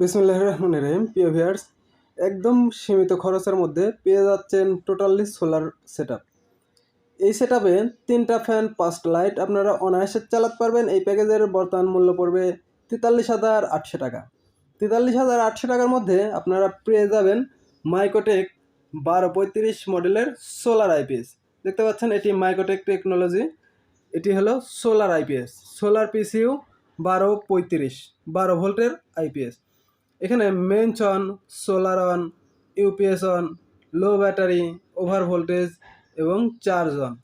বিসমুল্লাহ রহমান রহিম। প্রিয় ভিয়ার্স একদম সীমিত খরচের মধ্যে পেয়ে যাচ্ছেন টোটালি সোলার সেট এই সেট তিনটা ফ্যান, পাঁচটা লাইট আপনারা অনায়াসে চালাতে পারবেন। এই প্যাকেজের বর্তমান মূল্য পড়বে তেতাল্লিশ হাজার আটশো টাকা। তেতাল্লিশ হাজার আটশো টাকার মধ্যে আপনারা পেয়ে যাবেন মাইকোটেক বারো পঁয়ত্রিশ মডেলের সোলার আইপিএস দেখতে পাচ্ছেন, এটি মাইকোটেক টেকনোলজি। এটি হলো সোলার আইপিএস সোলার পিসিউ বারো পঁয়ত্রিশ, বারো ভোল্টের আইপিএস এখানে মেঞ্চ on solar on UPS on low battery over voltage এবং চার্জ অন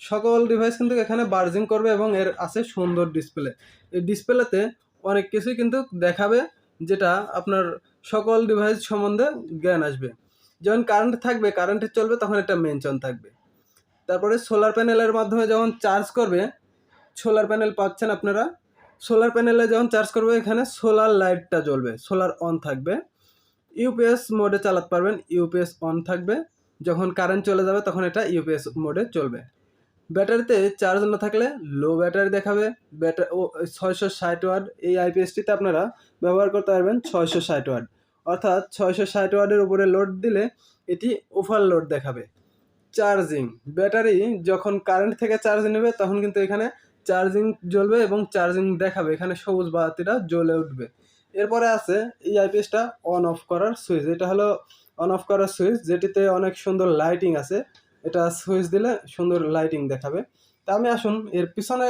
সকল ডিভাইস কিন্তু এখানে বার্জিং করবে এবং এর আছে সুন্দর ডিসপ্লে এই ডিসপ্লেতে অনেক কিছুই কিন্তু দেখাবে, যেটা আপনার সকল ডিভাইস সম্বন্ধে জ্ঞান আসবে। যখন কারেন্ট থাকবে কারেন্টে চলবে, তখন এটা মেনশন থাকবে। তারপরে সোলার প্যানেলের মাধ্যমে যখন চার্জ করবে সোলার প্যানেল পাচ্ছেন আপনারা সোলার প্যানেলে যখন চার্জ করবে, এখানে সোলার লাইটটা জ্বলবে, সোলার অন থাকবে। ইউপিএস মোডে চালাতে পারবেন ইউপিএস অন থাকবে। যখন কারেন্ট চলে যাবে, তখন এটা ইউপিএস মোডে চলবে। ব্যাটারিতে চার্জ না থাকলে লো ব্যাটারি দেখাবে। ব্যাটার ও, ছয়শো ষাট ওয়াট, এই আইপিএসটিতে আপনারা ব্যবহার করতে পারবেন ছয়শো ষাট ওয়াট। অর্থাৎ ছয়শো ষাট ওয়াটের উপরে লোড দিলে এটি ওভারলোড দেখাবে। চার্জিং ব্যাটারি যখন কারেন্ট থেকে চার্জ নেবে, তখন কিন্তু এখানে চার্জিং জ্বলবে এবং চার্জিং দেখাবে। এখানে সবুজ বাতিটা জ্বলে উঠবে। এরপরে আছে এই আইপিএসটা অন অফ করার সুইচ এটা হলো অন অফ করার সুইচ যেটিতে অনেক সুন্দর লাইটিং আছে। এটা সুইচ দিলে সুন্দর লাইটিং দেখাবে। তা আমি আসুন এর পিছনে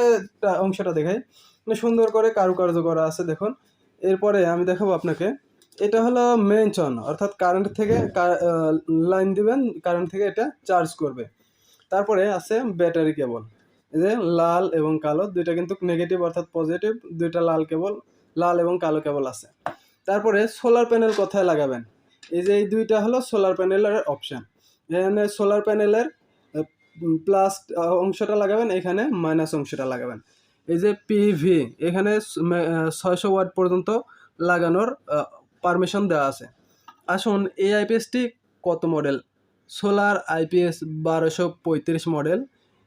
অংশটা দেখাই। মানে সুন্দর করে কারুকার্য করা আছে, দেখুন। এরপরে আমি দেখাবো আপনাকে। এটা হলো মেন চন অর্থাৎ কারেন্ট থেকে লাইন দিবেন কারেন্ট থেকে এটা চার্জ করবে। তারপরে আছে ব্যাটারি কেবল যে লাল এবং কালো, দুইটা কিন্তু নেগেটিভ অর্থাৎ পজিটিভ দুইটা লাল কেবল, লাল এবং কালো কেবল আছে। তারপরে সোলার প্যানেল কোথায় লাগাবেন? এই যে এই দুইটা হলো সোলার প্যানেলের অপশান এখানে সোলার প্যানেলের প্লাস অংশটা লাগাবেন, এখানে মাইনাস অংশটা লাগাবেন। এই যে পিভি এখানে ছয়শো ওয়াট পর্যন্ত লাগানোর পারমিশন দেওয়া আছে। আসুন এই আইপিএসটি কত মডেল সোলার আইপিএস বারোশো পঁয়ত্রিশ মডেল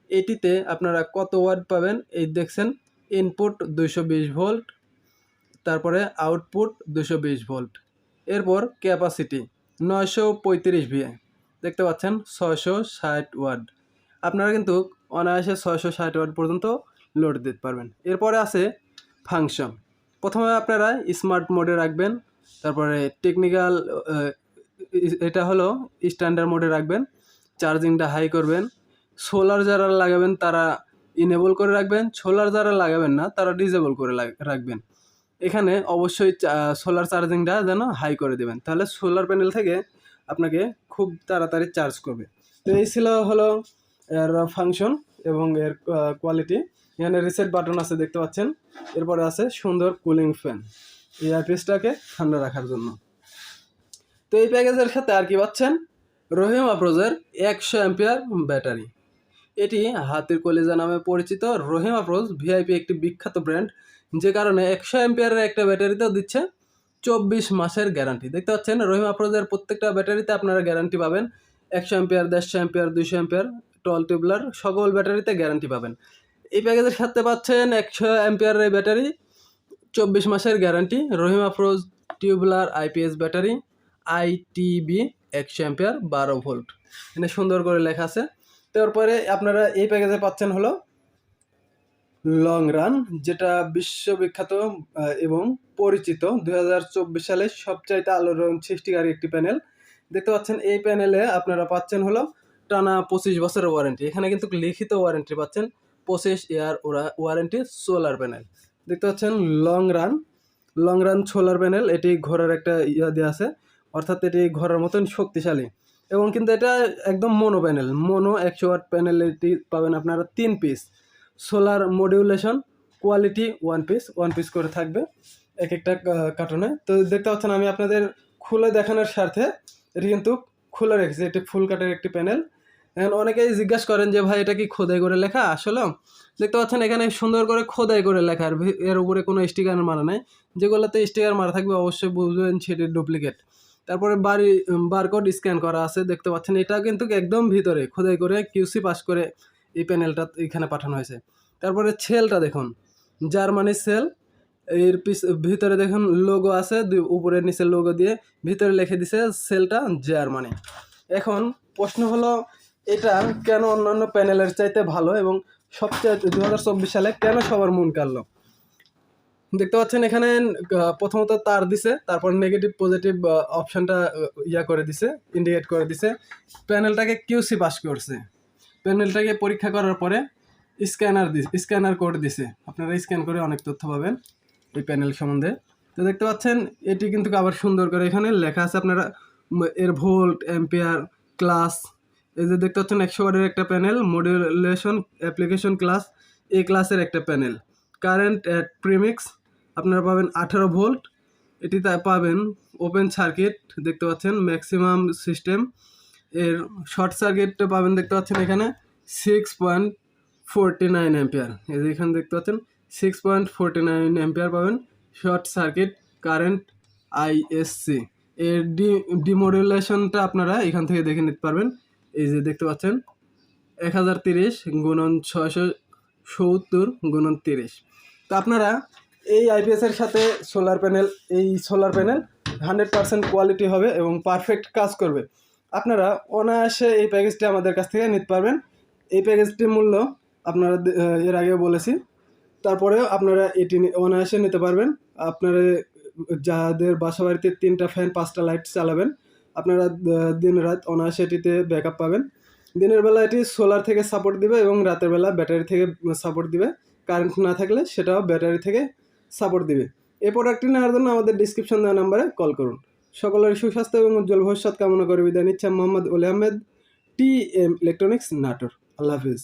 এটিতে আপনারা কত ওয়াট পাবেন? এই দেখছেন ইনপুট দুইশো বিশ ভোল্ট তারপরে আউটপুট দুশো ভোল্ট এরপর ক্যাপাসিটি নয়শো পঁয়ত্রিশ ভিএ দেখতে পাচ্ছেন, ছয়শো ষাট ওয়াট। আপনারা কিন্তু অনায়াসে ছয়শো ষাট ওয়াট পর্যন্ত লোড দিতে পারবেন। এরপরে আছে ফাংশন প্রথমে আপনারা স্মার্ট মোডে রাখবেন, তারপরে টেকনিক্যাল এটা হলো স্ট্যান্ডার্ড মোডে রাখবেন চার্জিংটা হাই করবেন সোলার যারা লাগাবেন, তারা ইনেবল করে রাখবেন। সোলার যারা লাগাবেন না, তারা ডিজেবল করে রাখবেন। এখানে অবশ্যই সোলার চার্জিংটা যেন হাই করে দেবেন। তাহলে সোলার প্যানেল থেকে আপনাকে খুব তাড়াতাড়ি চার্জ করবে। তো এই ছিল হলো এর ফাংশন এবং এর কোয়ালিটি এখানে রিসেট বাটন আছে, দেখতে পাচ্ছেন। এরপরে আছে সুন্দর কুলিং ফ্যান এই আইপিএসটাকে ঠান্ডা রাখার জন্য। তো এই প্যাকেজের সাথে আর কি পাচ্ছেন? রহিম আপ্রোজের একশো অ্যাম্পিয়ার ব্যাটারি এটি হাতির কলিজা নামে পরিচিত রহিম আপ্রোজ ভিআইপি একটি বিখ্যাত ব্র্যান্ড, যে কারণে একশো অ্যাম্পিয়ারের একটা ব্যাটারিতেও দিচ্ছে চব্বিশ মাসের গ্যারান্টি। দেখতে পাচ্ছেন, রহিম আপ্রোজের প্রত্যেকটা ব্যাটারিতে আপনারা গ্যারান্টি পাবেন। একশো অ্যাম্পিয়ার দেড়শো অ্যাম্পিয়ার দুশো অ্যাম্পিয়ার টল টিউবলার, সকল ব্যাটারিতে গ্যারান্টি পাবেন। এই প্যাকেজের সাথে পাচ্ছেন একশো অ্যাম্পিয়ারের ব্যাটারি, চব্বিশ মাসের guarantee, Rahim Afroz tubular IPS battery ITB একশো অ্যাম্পিয়ার বারো ভোল্ট। এখানে সুন্দর করে লেখা আছে। তারপরে আপনারা এই প্যাকেজে পাচ্ছেন হলো লং রান যেটা বিশ্ববিখ্যাত এবং পরিচিত। দু হাজার চব্বিশ সালে সবচাইতে আলোড়ন সৃষ্টিকারী একটি প্যানেল দেখতে পাচ্ছেন, এই প্যানেলে আপনারা পাচ্ছেন হলো টানা পঁচিশ বছরের ওয়ারেন্টি এখানে কিন্তু লিখিত ওয়ারেন্টি পাচ্ছেন, পঁচিশ ইয়ার ওরা ওয়ারেন্টি সোলার প্যানেল দেখতে পাচ্ছেন long run long run solar panel এটি ঘোরার একটা ইয়া দেওয়া আছে। অর্থাৎ এটি ঘোরার মতন শক্তিশালী। এবং কিন্তু এটা একদম মোনো প্যানেল মোনো একশো ওয়াট প্যানেল এটি পাবেন আপনারা তিন piece solar modulation quality one piece one piece করে থাকবে এক একটা কার্টনে তো দেখতে পাচ্ছেন আমি আপনাদের খুলে দেখানোর স্বার্থে এটি কিন্তু খুলে রেখেছি, এটি ফুল কাটের একটি প্যানেল এখন অনেকেই জিজ্ঞাসা করেন যে, ভাই, এটা কি খোদাই করে লেখা? আসলে দেখতে পাচ্ছেন এখানে সুন্দর করে খোদাই করে লেখা, আর এর উপরে কোনো স্টিকার মারা নাই। যেগুলোতে স্টিকার মারা থাকবে অবশ্যই বুঝবেন সেটি ডুপ্লিকেট তারপরে বাড়ি বারকোড স্ক্যান করা আছে, দেখতে পাচ্ছেন। এটা কিন্তু একদম ভিতরে, খোদাই করে কিউসি পাস করে এই প্যানেলটা এখানে পাঠানো হয়েছে। তারপরে সেলটা দেখুন জার্মানি সেল এর পিছ, ভিতরে দেখুন লোগো আছে, দুই উপরে নিচে লোগো দিয়ে ভিতরে লিখে দিছে সেলটা জার্মানি এখন প্রশ্ন হলো, এটা কেন অন্যান্য প্যানেলের চাইতে ভালো এবং সবচেয়ে দু হাজার চব্বিশ সালে কেন সবার মন কাড়লো? দেখতে পাচ্ছেন এখানে প্রথমত তার দিছে, তারপর নেগেটিভ পজিটিভ অপশনটা ইয়া করে দিছে ইন্ডিকেট করে দিছে। প্যানেলটাকে কিউসি পাস করছে। প্যানেলটাকে পরীক্ষা করার পরে স্ক্যানার দিছে স্ক্যানার কোড দিছে। আপনারা স্ক্যান করে অনেক তথ্য পাবেন এই প্যানেল সম্বন্ধে। তো দেখতে পাচ্ছেন, এটি কিন্তু আবার সুন্দর করে এখানে লেখা আছে আপনারা এর ভোল্ট, অ্যাম্পিয়ার, ক্লাস। এই যে দেখতে পাচ্ছেন, একশো ওয়াটের একটা panel modulation application class A ক্লাসের একটা প্যানেল। কারেন্ট অ্যাট প্রিমিক্স আপনারা পাবেন আঠারো ভোল্ট। এটিতে পাবেন ওপেন সার্কিট দেখতে পাচ্ছেন ম্যাক্সিমাম সিস্টেম এর শর্ট সার্কিটটা পাবেন, দেখতে পাচ্ছেন এখানে six point forty nine ampere এই যে এখানে দেখতে পাচ্ছেন six point forty nine ampere পাবেন শর্ট সার্কিট কারেন্ট আইএসসি এর ডি ডিমডুলেশনটা আপনারা এখান থেকে দেখে নিতে পারবেন। এই যে দেখতে পাচ্ছেন, এক হাজার তিরিশ গুণন ছয়শো সত্তর গুণন তিরিশ। তো আপনারা এই আইপিএসের সাথে সোলার প্যানেল এই solar panel hundred percent quality হবে এবং পারফেক্ট কাজ করবে। আপনারা অনায়াসে এই প্যাকেজটি আমাদের কাছ থেকে নিতে পারবেন। এই প্যাকেজটির মূল্য আপনারা এর আগে বলেছি। তারপরেও আপনারা এটি অনায়াসে নিতে পারবেন। আপনারা যাদের বাসা বাড়িতে তিনটা ফ্যান পাঁচটা লাইট চালাবেন, আপনারা দিন রাত অনায়াসে এটিতে ব্যাকআপ পাবেন। দিনের বেলা এটি সোলার থেকে সাপোর্ট দিবে এবং রাতের বেলা ব্যাটারি থেকে সাপোর্ট দিবে। কারেন্ট না থাকলে সেটাও ব্যাটারি থেকে সাপোর্ট দিবে। এই প্রোডাক্টটি নেওয়ার জন্য আমাদের ডিসক্রিপশন দেওয়া নাম্বারে কল করুন। সকলের সুস্বাস্থ্য এবং উজ্জ্বল ভবিষ্যৎ কামনা করে বিদায় নিচ্ছে মোহাম্মদ ওলে Ahmed T M electronics Natore. আল্লাহ হাফিজ।